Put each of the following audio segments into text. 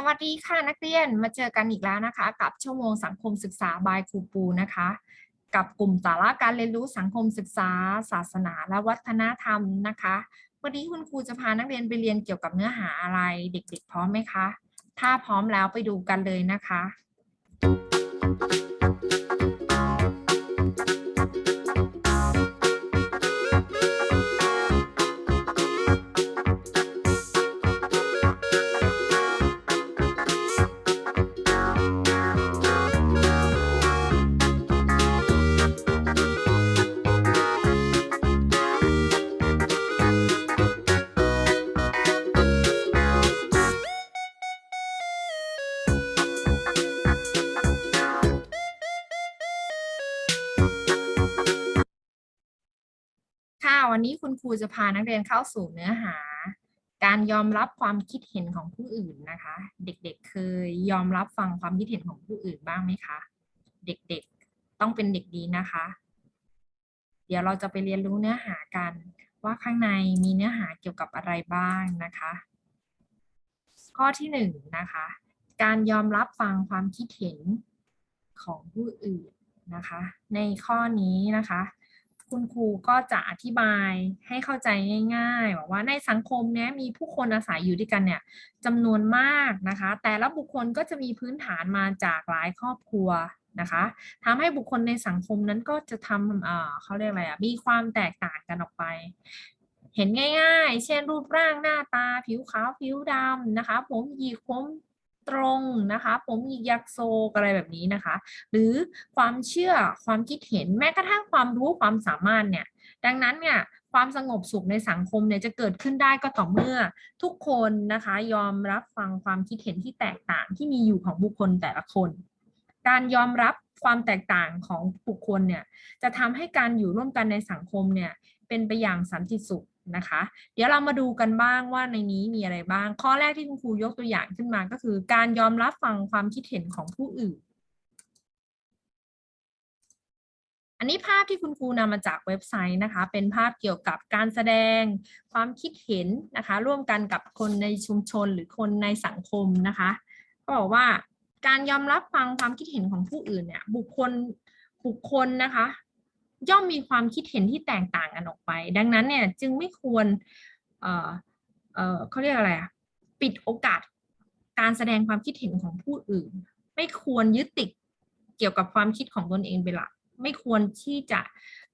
สวัสดีค่ะนักเรียนมาเจอกันอีกแล้วนะคะ กับชั่วโมงสังคมศึกษาบายครูปูนะคะ กับกลุ่มสาระการเรียนรู้สังคมศึกษา ศาสนาและวัฒนธรรมนะคะ วันนี้คุณครูจะพานักเรียนไปเรียนเกี่ยวกับเนื้อหาอะไรเด็กๆ พร้อมไหมคะ ถ้าพร้อมแล้วไปดูกันเลยนะคะ วันนี้คุณครูจะพานักเรียนเข้าสู่เนื้อหา การยอมรับความคิดเห็นของผู้อื่นนะคะ เด็กๆเคยยอมรับฟังความคิดเห็นของผู้อื่นบ้างไหมคะ เด็กๆต้องเป็นเด็กดีนะคะ เดี๋ยวเราจะไปเรียนรู้เนื้อหากันว่าข้างในมีเนื้อหาเกี่ยวกับอะไรบ้างนะคะ ข้อที่หนึ่งนะคะ การยอมรับฟังความคิดเห็นของผู้อื่นนะคะ ในข้อนี้นะคะ คุณครูก็จะอธิบายให้เข้าใจง่ายๆบอกว่าในสังคมเนี้ยมีผู้คนอาศัยอยู่ด้วยกันเนี่ยจำนวนมากนะคะ แต่ละบุคคลก็จะมีพื้นฐานมาจากหลายครอบครัวนะคะทำให้บุคคลในสังคมนั้นก็จะทำเเขาเรียกอะไรอะมีความแตกต่างกันออกไป เห็นง่าย ๆ เช่นรูปร่างหน้าตา ผิวขาวผิวดำนะคะ ผมหยิกผม ตรงนะคะผมหยิกยักโซอะไรแบบนี้นะคะ หรือความเชื่อความคิดเห็นแม้กระทั่งความรู้ความสามารถเนี่ยดังนั้นเนี่ยความสงบสุขในสังคมเนี่ยจะเกิดขึ้นได้ก็ต่อเมื่อทุกคนนะคะยอมรับฟังความคิดเห็นที่แตกต่างที่มีอยู่ของบุคคลแต่ละคน การยอมรับความแตกต่างของบุคคลเนี่ยจะทำให้การอยู่ร่วมกันในสังคมเนี่ยเป็นไปอย่างสันติสุข นะคะ เดี๋ยวเรามาดูกันบ้างว่าในนี้มีอะไรบ้าง ข้อแรกที่คุณครูยกตัวอย่างขึ้นมาก็คือ การยอมรับฟังความคิดเห็นของผู้อื่น อันนี้ภาพที่คุณครูนำมาจากเว็บไซต์นะคะ เป็นภาพเกี่ยวกับการแสดงความคิดเห็นนะคะ ร่วมกันกับคนในชุมชนหรือคนในสังคมนะคะก็บอกว่าการยอมรับฟังความคิดเห็นของผู้อื่นเนี่ยบุคคลบุคคลนะคะ ย่อมมีความคิดเห็นที่แตกต่างกันออกไป ดังนั้นเนี่ยจึงไม่ควรเอ่อเอ่อเขาเรียกอะไรอะปิดโอกาสการแสดงความคิดเห็นของผู้อื่น ไม่ควรยึดติดเกี่ยวกับความคิดของตนเองเป็นหลักไม่ควรที่จะ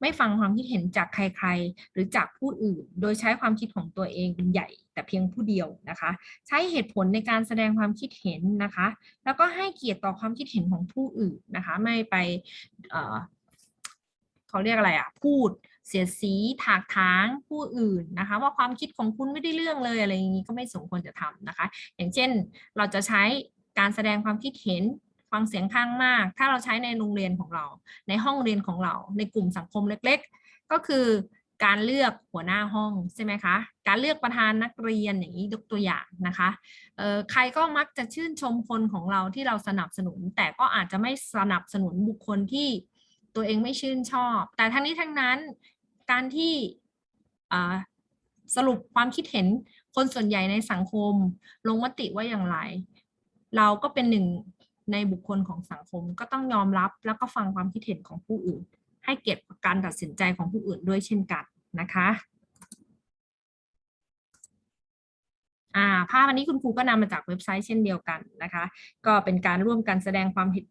ไม่ฟังความคิดเห็นจากใครๆ หรือจากผู้อื่น โดยใช้ความคิดของตัวเองเป็นใหญ่ แต่เพียงผู้เดียวนะคะ ใช้เหตุผลในการแสดงความคิดเห็นนะคะ แล้วก็ให้เกียรติต่อความคิดเห็นของผู้อื่นนะคะ ไม่ไป เขาเรียกอะไรอะพูดเสียดสีถากถางผู้อื่นนะคะ ว่าความคิดของคุณไม่ได้เรื่องเลยอะไรอย่างนี้ก็ไม่สมควรจะทำนะคะ อย่างเช่นเราจะใช้การแสดงความคิดเห็นฟังเสียงข้างมาก ถ้าเราใช้ในโรงเรียนของเรา ในห้องเรียนของเรา ในกลุ่มสังคมเล็กๆ ก็คือการเลือกหัวหน้าห้องใช่ไหมคะ การเลือกประธานนักเรียนอย่างนี้ยกตัวอย่างนะคะใครก็มักจะชื่นชมคนของเราที่เราสนับสนุน แต่ก็อาจจะไม่สนับสนุนบุคคลที่ ตัวเองไม่ชื่นชอบ แต่ทั้งนี้ทั้งนั้นการที่สรุปความคิดเห็นคนส่วนใหญ่ในสังคม ลงมติว่าอย่างไร เราก็เป็นหนึ่งในบุคคลของสังคมก็ต้องยอมรับแล้วก็ฟังความคิดเห็นของผู้อื่น ให้เกียรติการตัดสินใจของผู้อื่นด้วยเช่นกันนะคะอ่าภาพอันนี้คุณครูก็นำมาจากเว็บไซต์เช่นเดียวกันนะคะ ก็เป็นการร่วมกันแสดงความเห็น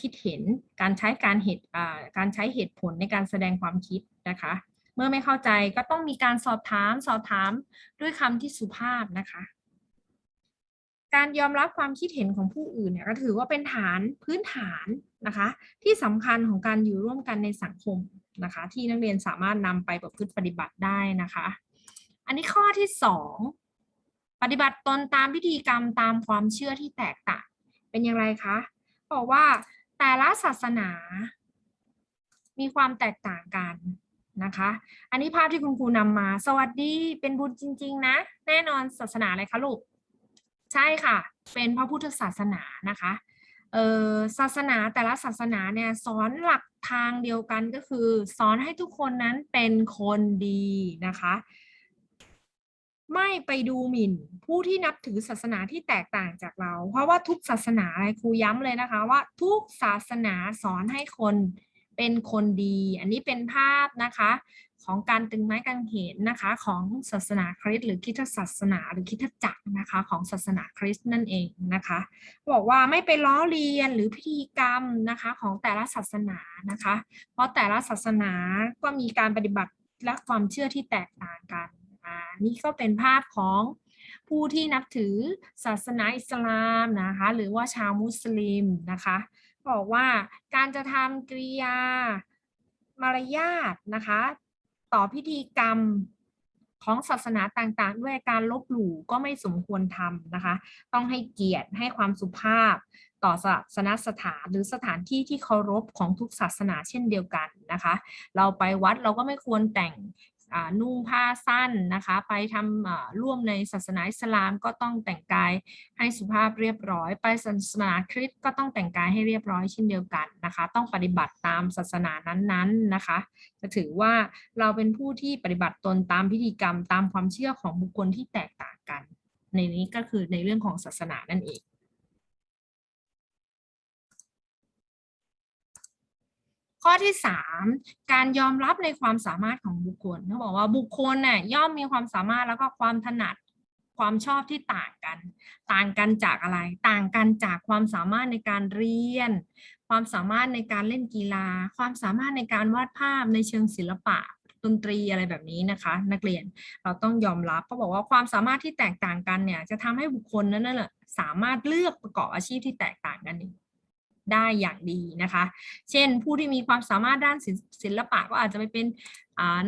คิดเห็น การใช้การเหตุการใช้เหตุผลในการแสดงความคิดนะคะ เมื่อไม่เข้าใจก็ต้องมีการสอบถามสอบถามด้วยคำที่สุภาพนะคะ การยอมรับความคิดเห็นของผู้อื่นเนี่ยก็ถือว่าเป็นฐานพื้นฐานนะคะ ที่สำคัญของการอยู่ร่วมกันในสังคมนะคะ ที่นักเรียนสามารถนำไปประพฤติปฏิบัติได้นะคะ อันนี้ข้อที่สองปฏิบัติตนตามพิธีกรรมตามความเชื่อที่แตกต่างเป็นอย่างไรคะ บอกว่าแต่ละศาสนา มีความแตกต่างกันนะคะ อันนี้ภาพที่คุณครูนำมา สวัสดีเป็นบุญจริง ๆ นะ แน่นอนศาสนาอะไรคะลูก ใช่ค่ะ เป็นพระพุทธศาสนานะคะเอ่อศาสนาแต่ละศาสนาเนี่ยสอนหลักทางเดียวกันก็คือ สอนให้ทุกคนนั้นเป็นคนดีนะคะ ไม่ไปดูหมิ่น ผู้ที่นับถือศาสนาที่แตกต่างจากเรา เพราะว่าทุกศาสนาครูย้ำเลยนะคะ ว่าทุกศาสนาสอนให้คนเป็นคนดี อันนี้เป็นภาพนะคะ ของการตึงไม้กางเขนนะคะ ของศาสนาคริสต์หรือคริสตศาสนาหรือคริสตจักรนะคะของศาสนาคริสต์นั่นเองนะคะ บอกว่าไม่ไปล้อเลียนหรือพิธีกรรมนะคะของแต่ละศาสนานะคะ เพราะแต่ละศาสนาก็มีการปฏิบัติและความเชื่อที่แตกต่างกัน อ่านี่ก็เป็นภาพของผู้ที่นับถือศาสนาอิสลามนะคะหรือว่าชาวมุสลิมนะคะบอกว่าการจะทำกริยามารยาทนะคะต่อพิธีกรรมของศาสนาต่างๆ ด้วยการลบหลู่ก็ไม่สมควรทำนะคะ ต้องให้เกียรติให้ความสุภาพ ต่อศาสนสถานหรือสถานที่ที่เคารพของทุกศาสนาเช่นเดียวกันนะคะ เราไปวัดเราก็ไม่ควรแต่ง นุ่งผ้าสั้นนะคะ ไปทำร่วมในศาสนาอิสลามก็ต้องแต่งกายให้สุภาพเรียบร้อย ไปศาสนาคริสต์ก็ต้องแต่งกายให้เรียบร้อยเช่นเดียวกันนะคะ ต้องปฏิบัติตามศาสนานั้นๆนะคะ จะถือว่าเราเป็นผู้ที่ปฏิบัติตนตามพิธีกรรม ตามความเชื่อของบุคคลที่แตกต่างกัน ในนี้ก็คือในเรื่องของศาสนานั่นเอง ข้อที่ 3 การยอมรับในความสามารถของบุคคลเขาบอกว่าบุคคลน่ะย่อมมีความสามารถแล้วก็ความถนัดความชอบที่ต่างกัน ต่างกันจากอะไร ต่างกันจากความสามารถในการเรียน ความสามารถในการเล่นกีฬา ความสามารถในการวาดภาพในเชิงศิลปะดนตรีอะไรแบบนี้นะคะ นักเรียนเราต้องยอมรับเขาบอกว่าความสามารถที่แตกต่างกันเนี่ยจะทำให้บุคคลนั้นน่ะสามารถเลือกประกอบอาชีพที่แตกต่างกัน ได้อย่างดีนะคะ เช่นผู้ที่มีความสามารถด้านศิลปะก็อาจจะไปเป็น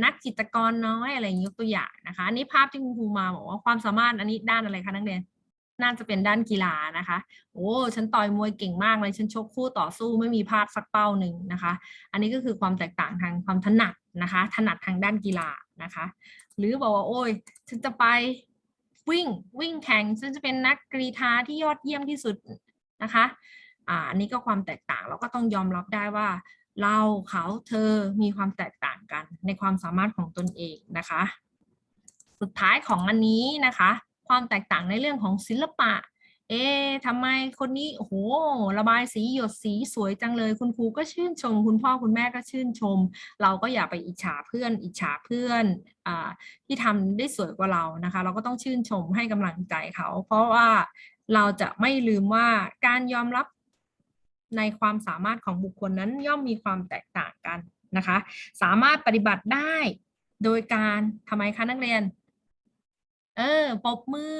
นักจิตรกรน้อยอะไรอย่างนี้ยกตัวอย่างนะคะอันนี้ภาพที่คุณครูมาบอกว่าความสามารถอันนี้ด้านอะไรคะนักเรียนน่าจะเป็นด้านกีฬานะคะ โอ้ ฉันต่อยมวยเก่งมากเลย ฉันชกคู่ต่อสู้ไม่มีพลาดสักเป้าหนึ่งนะคะ อันนี้ก็คือความแตกต่างทางความถนัดนะคะ ถนัดทางด้านกีฬานะคะ หรือบอกว่าโอ้ย ฉันจะไปวิ่งวิ่งแข่ง ฉันจะเป็นนักกรีฑาที่ยอดเยี่ยมที่สุดนะคะ อ่าอันนี้ก็ความแตกต่างเราก็ต้องยอมรับได้ว่า เราเขาเธอมีความแตกต่างกันในความสามารถของตนเองนะคะ สุดท้ายของอันนี้นะคะ ความแตกต่างในเรื่องของศิลปะเอ๊ะทำไมคนนี้โอ้โห ระบายสีหยดสีสวยจังเลย คุณครูก็ชื่นชม คุณพ่อคุณแม่ก็ชื่นชม เราก็อย่าไปอิจฉาเพื่อน อิจฉาเพื่อนอที่ทำได้สวยกว่าเรานะคะ เราก็ต้องชื่นชมให้กำลังใจเขา เพราะว่าเราจะไม่ลืมว่าการยอมรับ ในความสามารถของบุคคลนั้นย่อมมีความแตกต่างกันนะคะ สามารถปฏิบัติได้โดยการทำไมคะนักเรียน เออปรบมือ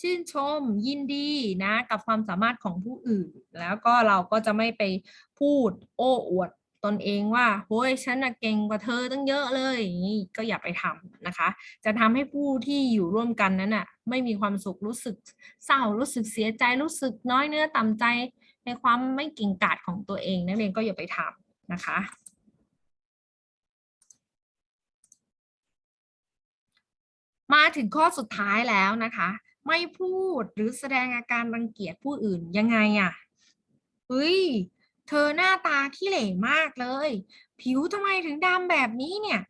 ชื่นชม ยินดีนะกับความสามารถของผู้อื่น แล้วก็เราก็จะไม่ไปพูดโอ้อวดตนเองว่าโฮ้ยฉันเก่งกว่าเธอตั้งเยอะเลยอย่างนี้ก็อย่าไปทำนะคะ จะทำให้ผู้ที่อยู่ร่วมกันนั้นน่ะไม่มีความสุขรู้สึกเศร้ารู้สึกเสียใจรู้สึกน้อยเนื้อต่ำใจ ในความไม่เก่งกาจของตัวเอง นักเรียนก็อย่าไปทำนะคะ มาถึงข้อสุดท้ายแล้วนะคะ ไม่พูดหรือแสดงอาการรังเกียจผู้อื่นยังไงอะเฮ้ย เธอหน้าตาขี้เหร่มากเลย ผิวทำไมถึงดำแบบนี้เนี่ย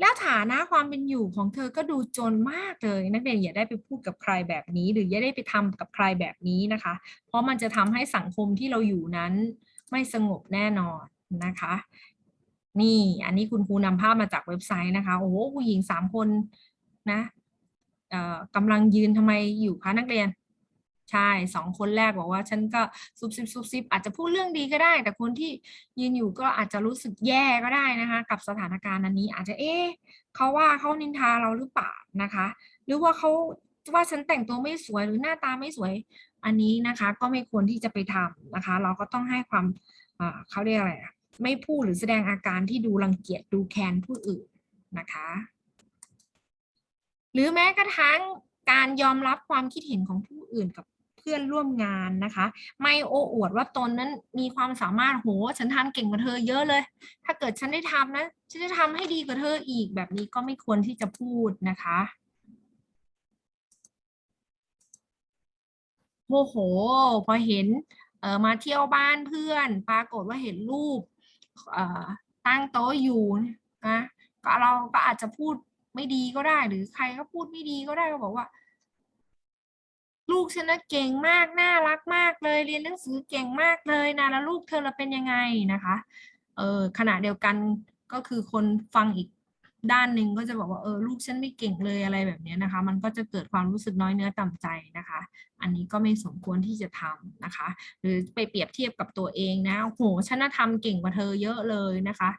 แล้วฐานะความเป็นอยู่ของเธอก็ดูจนมากเลย นักเรียนอย่าได้ไปพูดกับใครแบบนี้ หรืออย่าได้ไปทำกับใครแบบนี้นะคะ เพราะมันจะทำให้สังคมที่เราอยู่นั้น ไม่สงบแน่นอนนะคะ นี่อันนี้คุณครูนำภาพมาจากเว็บไซต์นะคะ โอ้โหผู้หญิงสามคนนะกำลังยืนทำไมอยู่คะนักเรียน ใช่สองคนแรกบอกว่า ฉันก็ซุบซิบซุบซิบอาจจะพูดเรื่องดีก็ได้ แต่คนที่ยืนอยู่ก็อาจจะรู้สึกแย่ก็ได้นะคะ กับสถานการณ์อันนี้ อาจจะเอ๊ะเขาว่าเขานินทาเราหรือเปล่านะคะ หรือว่าเขาว่าฉันแต่งตัวไม่สวยหรือหน้าตาไม่สวยอันนี้นะคะ ก็ไม่ควรที่จะไปทำนะคะ เราก็ต้องให้ความเขาเรียกอะไระไม่พูดหรือแสดงอาการที่ดูรังเกียจดูแคลนผู้อื่นนะคะ หรือแม้กระทั่งการยอมรับความคิดเห็นของผู้อื่นกับ เพื่อนร่วมงานนะคะ ไม่โอ้อวดว่าตนนั้นมีความสามารถโหฉันทำเก่งกว่าเธอเยอะเลย ถ้าเกิดฉันได้ทำนะฉันจะทำให้ดีกว่าเธออีกแบบนี้ก็ไม่ควรที่จะพูดนะคะโมโห พอเห็นเออมาเที่ยวบ้านเพื่อน ปรากฏว่าเห็นรูปเออตั้งโต๊ะอยู่นะก็เราก็อาจจะพูดไม่ดีก็ได้ หรือใครเขาพูดไม่ดีก็ได้ก็บอกว่า ลูกฉันนะเก่งมากน่ารักมากเลย เรียนหนังสือเก่งมากเลยนะแล้วลูกเธอละเป็นยังไงนะคะเออขณะเดียวกันก็คือคนฟังอีกด้านหนึ่งก็จะบอกว่าเออลูกฉันไม่เก่งเลยอะไรแบบนี้นะคะ มันก็จะเกิดความรู้สึกน้อยเนื้อต่ำใจนะคะ อันนี้ก็ไม่สมควรที่จะทำนะคะ หรือไปเปรียบเทียบกับตัวเองนะโอ้โหฉันน่ะทำเก่งกว่าเธอเยอะเลยนะคะ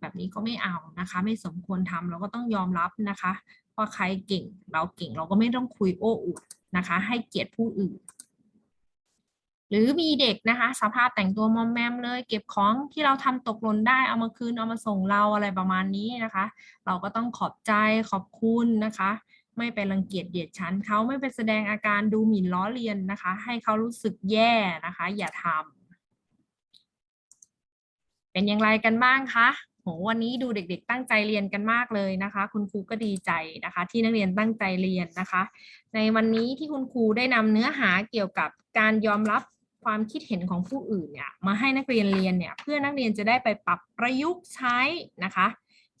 แบบนี้ก็ไม่เอานะคะ ไม่สมควรทำเราก็ต้องยอมรับนะคะ ว่าใครเก่ง เราเก่งเราก็ไม่ต้องคุยโอ้อวดนะคะ ให้เกียรติผู้อื่น หรือมีเด็กนะคะ สภาพแต่งตัวมอมแมมเลย เก็บของที่เราทำตกหล่นได้เอามาคืนเอามาส่งเราอะไรประมาณนี้นะคะ เราก็ต้องขอบใจขอบคุณนะคะ ไม่ไปรังเกียจเดียดฉันเขาไม่ไปแสดงอาการดูหมิ่นล้อเลียนนะคะ ให้เขารู้สึกแย่นะคะ อย่าทำเป็นอย่างไรกันบ้างคะ วันนี้ดูเด็ก ๆ ตั้งใจเรียนกันมากเลยนะคะ คุณครูก็ดีใจนะคะ ที่นักเรียนตั้งใจเรียนนะคะ ในวันนี้ที่คุณครูได้นำเนื้อหาเกี่ยวกับการยอมรับความคิดเห็นของผู้อื่นเนี่ยมาให้นักเรียนเรียนเนี่ยเพื่อนักเรียนจะได้ไปปรับประยุกต์ใช้นะคะ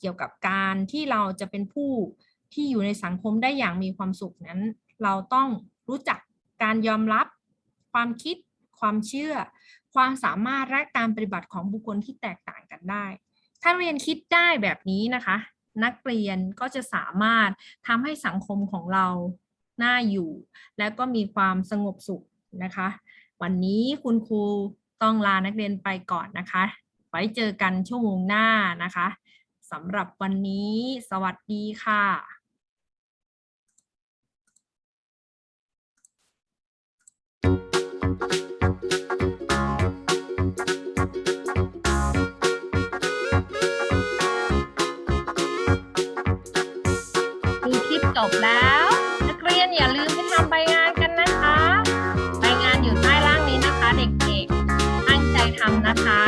เกี่ยวกับการที่เราจะเป็นผู้ที่อยู่ในสังคมได้อย่างมีความสุขนั้น เราต้องรู้จักการยอมรับ ความคิด ความเชื่อ ความสามารถและการปฏิบัติของบุคคลที่แตกต่างกันได้ ถ้าเรียนคิดได้แบบนี้นะคะ นักเรียนก็จะสามารถทำให้สังคมของเราน่าอยู่ และก็มีความสงบสุขนะคะ วันนี้คุณครูต้องลานักเรียนไปก่อนนะคะ ไว้เจอกันชั่วโมงหน้านะคะสำหรับวันนี้ สวัสดีค่ะ จบแล้ว นักเรียนอย่าลืมไปทำใบงานกันนะคะ ใบงานอยู่ใต้ล่างนี้นะคะ เด็กๆ ตั้งใจทำนะคะคะ